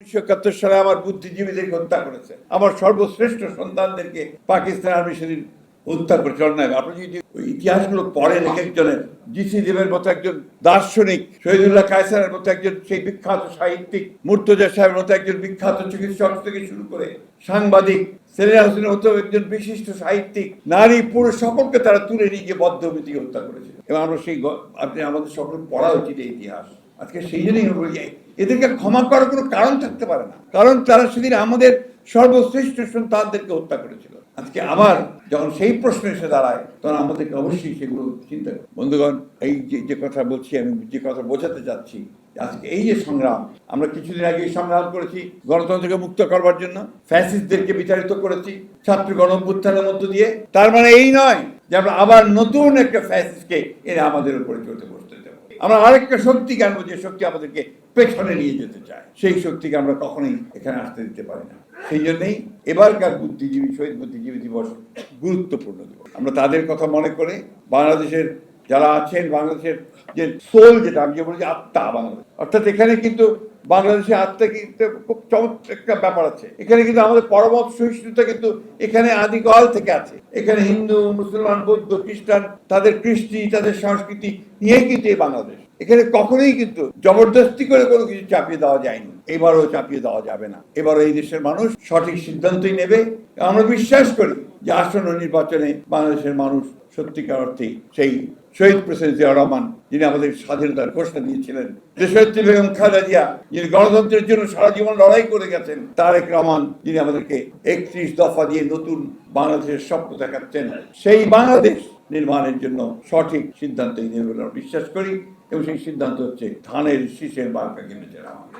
উনিশশো একাত্তর সালে আমার বুদ্ধিজীবীদেরকে হত্যা করেছে। আমার সর্বশ্রেষ্ঠ সন্তানদেরকে পাকিস্তান আর্মি সেদিন হত্যা করেছে। অন্যায় আপনি যদি ওই ইতিহাসগুলো পড়েন এক একজনের দেবের মতো একজন দার্শনিক শহীদুল্লাহ কায়সারের মতো একজন সেই বিখ্যাত সাহিত্যিক মুর্তজা সাহেবের মতো একজন বিখ্যাত চিকিৎসক থেকে শুরু করে সাংবাদিক সেলিনা হোসেনের মতো একজন বিশিষ্ট সাহিত্যিক নারী পুরুষ সকলকে তারা তুলে নিয়ে গিয়ে বদ্ধভূতি হত্যা করেছিল এবং আমরা সেই আপনি আমাদের সকল পড়া উচিত ইতিহাস। আজকে সেই জন্যই আমি বলি, এদেরকে ক্ষমা করার কোনো কারণ থাকতে পারে না। কারণ তারা সেদিন আমাদের সর্বশ্রেষ্ঠ সন্তানদেরকে হত্যা করেছিল। আজকে আবার যখন সেই প্রশ্ন এসে দাঁড়ায়, তখন আমাদেরকে অবশ্যই সেগুলো চিন্তা হবে। বন্ধুগণ, এই যে যে কথা বলছি, আমি যে কথা বোঝাতে চাচ্ছি, আজকে এই যে সংগ্রাম, আমরা কিছুদিন আগে সংগ্রাম করেছি গণতন্ত্রকে মুক্ত করবার জন্য। ফ্যাসিস্টদেরকে বিচারিত করেছি, ছাত্র গণ মধ্য দিয়ে। তার মানে এই নয় যে আমরা আবার নতুন একটা ফ্যাসিস্টকে এরা আমাদের উপরে চলতে বসতে আমরা আরেকটা শক্তিকে আনব যে শক্তি আমাদেরকে পেছনে নিয়ে যেতে চায়। সেই শক্তিকে আমরা কখনোই এখানে আসতে দিতে পারি না। সেই জন্যেই এবারকার বুদ্ধিজীবী, শহীদ বুদ্ধিজীবী দিবস গুরুত্বপূর্ণ দিবস। আমরা তাদের কথা মনে করে বাংলাদেশের যারা আছেন, বাংলাদেশের যে সোল যেটা, আমি যে বলি যে আত্মা বাংলাদেশ। অর্থাৎ এখানে কিন্তু বাংলাদেশের আত্মা কিন্তু খুব চমৎকার একটা ব্যাপার আছে। এখানে কিন্তু আমাদের পরমত সহিষ্ণুতা কিন্তু এখানে আদিকাল থেকে আছে। এখানে হিন্দু, মুসলমান, বৌদ্ধ, খ্রিস্টান, তাদের কৃষ্টি, তাদের সংস্কৃতি নিয়ে কিন্তু এই বাংলাদেশ। এখানে কখনোই কিন্তু জবরদস্তি করে কোনো কিছু চাপিয়ে দেওয়া যায়নি। এবারও চাপিয়ে দেওয়া যাবে না। এবারও এই দেশের মানুষ সঠিক সিদ্ধান্তই নেবে। আমরা বিশ্বাস করি যে আসন্ন নির্বাচনে বাংলাদেশের মানুষ সত্যিকার অর্থে সেই শহীদ প্রেসিডেন্ট জিয়া রহমান, যিনি আমাদের স্বাধীনতার ঘোষণা দিয়েছিলেন দেশনেত্রী বেগম খালেদা জিয়া, যিনি গণতন্ত্রের জন্য সারা জীবন লড়াই করে গেছেন, তারেক রহমান, যিনি আমাদেরকে একত্রিশ দফা দিয়ে নতুন বাংলাদেশের স্বপ্ন দেখাচ্ছেন, সেই বাংলাদেশ নির্মাণের জন্য সঠিক সিদ্ধান্তই নেবে বিশ্বাস করি। এবং সেই সিদ্ধান্ত হচ্ছে ধানের শীষের বার্তা কিনেছে রহমান